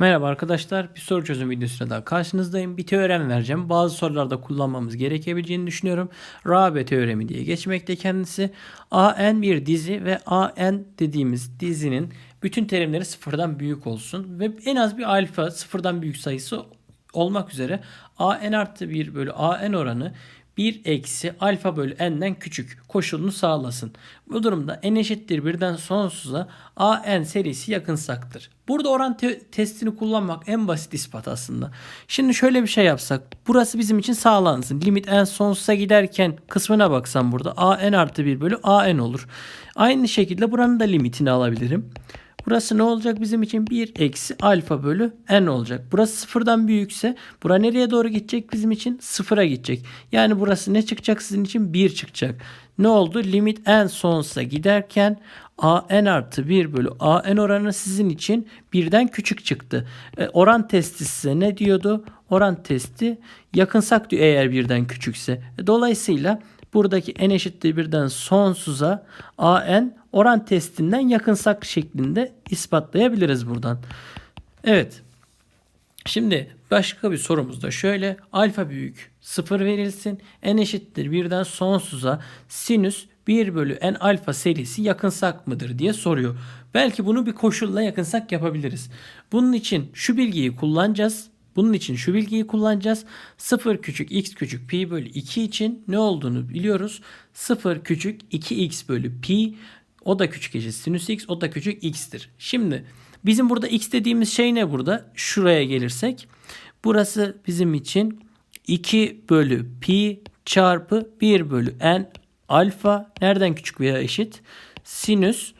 Merhaba arkadaşlar. Bir soru çözüm videosuyla daha karşınızdayım. Bir teorem vereceğim. Bazı sorularda kullanmamız gerekebileceğini düşünüyorum. Rabe teoremi diye geçmekte kendisi. AN bir dizi ve AN dediğimiz dizinin bütün terimleri sıfırdan büyük olsun. Ve en az bir alfa sıfırdan büyük sayısı olmak üzere AN artı 1 bölü AN oranı 1 eksi alfa bölü n'den küçük koşulunu sağlasın. Bu durumda n eşittir birden sonsuza an serisi yakınsaktır. Burada oran te- testini kullanmak en basit ispat aslında. Şimdi şöyle bir şey yapsak. Burası bizim için sağlansın. Limit n sonsuza giderken kısmına baksam burada an artı 1 bölü an olur. Aynı şekilde buranın da limitini alabilirim. Burası ne olacak bizim için? 1 eksi alfa bölü n olacak. Burası sıfırdan büyükse bura nereye doğru gidecek bizim için? Sıfıra gidecek. Yani burası ne çıkacak sizin için? 1 çıkacak. Ne oldu? Limit n sonsuza giderken an artı 1 bölü an oranı sizin için birden küçük çıktı. E, oran testi size ne diyordu? Oran testi yakınsak diyor eğer birden küçükse. E, dolayısıyla buradaki n eşittir birden sonsuza an oran testinden yakınsak şeklinde ispatlayabiliriz buradan. Evet. Şimdi başka bir sorumuz da şöyle. Alfa büyük 0 verilsin. N eşittir birden sonsuza sinüs 1 bölü n alfa serisi yakınsak mıdır diye soruyor. Belki bunu bir koşulla yakınsak yapabiliriz. Bunun için şu bilgiyi kullanacağız. Bunun için şu bilgiyi kullanacağız. 0 küçük x küçük pi bölü 2 için ne olduğunu biliyoruz. 0 küçük 2x bölü pi o da küçük eşit sinüs x o da küçük x'tir. Şimdi bizim burada x dediğimiz şey ne burada? Şuraya gelirsek burası bizim için 2 bölü pi çarpı 1 bölü n alfa nereden küçük veya eşit? Sinüs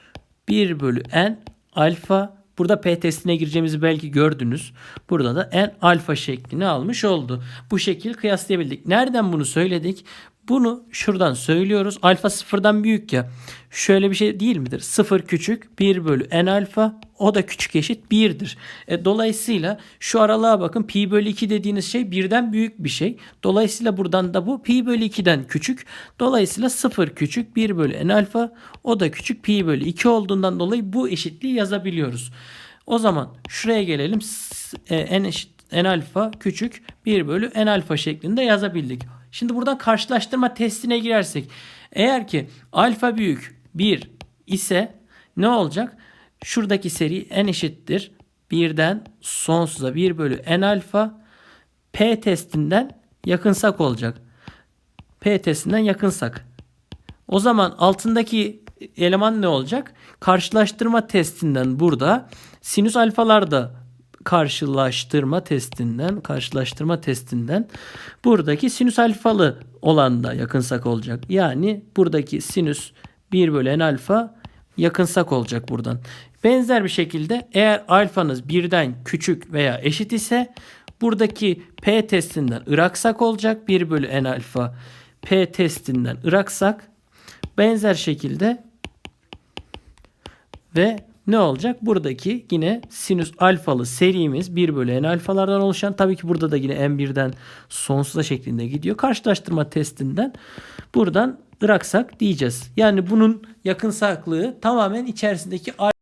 1 bölü n alfa Burada P testine gireceğimizi belki gördünüz. Burada da n alfa şeklini almış oldu. Bu şekil kıyaslayabildik. Nereden bunu söyledik? Bunu şuradan söylüyoruz. Alfa sıfırdan büyük ya. Şöyle bir şey değil midir? Sıfır küçük 1 bölü n alfa o da küçük eşit 1'dir. E, dolayısıyla şu aralığa bakın pi bölü 2 dediğiniz şey birden büyük bir şey. Dolayısıyla buradan da bu pi bölü 2'den küçük. Dolayısıyla 0 küçük 1 bölü n alfa o da küçük pi bölü 2 olduğundan dolayı bu eşitliği yazabiliyoruz. O zaman şuraya gelelim. E, n eşit n alfa küçük 1 bölü n alfa şeklinde yazabildik. Şimdi buradan karşılaştırma testine girersek eğer ki alfa büyük 1 ise ne olacak? Şuradaki seri n eşittir. 1'den sonsuza 1 bölü n alfa p testinden yakınsak olacak. P testinden yakınsak. O zaman altındaki eleman ne olacak? Karşılaştırma testinden burada sinüs alfalar da karşılaştırma testinden, karşılaştırma testinden buradaki sinüs alfalı olan da yakınsak olacak. Yani buradaki sinüs 1 bölü n alfa yakınsak olacak buradan. Benzer bir şekilde eğer alfanız birden küçük veya eşit ise buradaki p testinden ıraksak olacak. 1 bölü n alfa p testinden ıraksak benzer şekilde ve ne olacak? Buradaki yine sinüs alfalı serimiz 1 bölü n alfalardan oluşan tabii ki burada da yine n1'den sonsuza şeklinde gidiyor. Karşılaştırma testinden buradan ıraksak diyeceğiz. Yani bunun yakınsaklığı tamamen içerisindeki